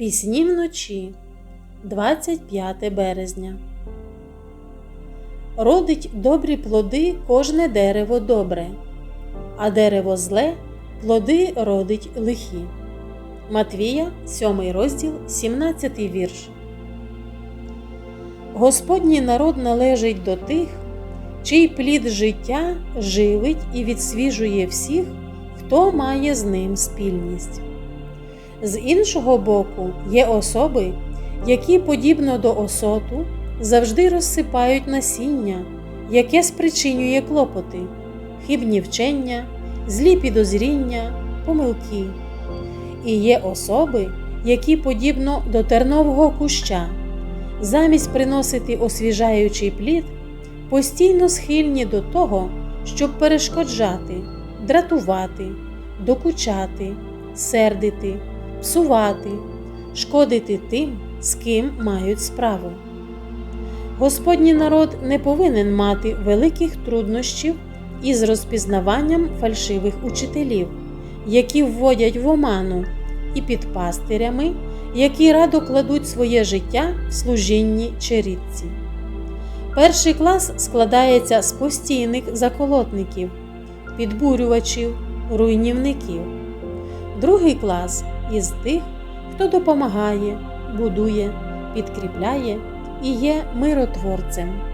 Пісні вночі 25 березня. Родить добрі плоди кожне дерево добре, а дерево зле плоди родить лихі. Матвія, 7 розділ, 17 вірш. Господній народ належить до тих, чий плід життя живить і відсвіжує всіх, хто має з ним спільність. З іншого боку, є особи, які, подібно до осоту, завжди розсипають насіння, яке спричинює клопоти, хибні вчення, злі підозріння, помилки. І є особи, які, подібно до тернового куща, замість приносити освіжаючий плід, постійно схильні до того, щоб перешкоджати, дратувати, докучати, сердити, псувати, шкодити тим, з ким мають справу. Господній народ не повинен мати великих труднощів із розпізнаванням фальшивих учителів, які вводять в оману, і під пастирями, які радо кладуть своє життя в служінні черідці. Перший клас складається з постійних заколотників, підбурювачів, руйнівників. Другий клас із тих, хто допомагає, будує, підкріпляє і є миротворцем.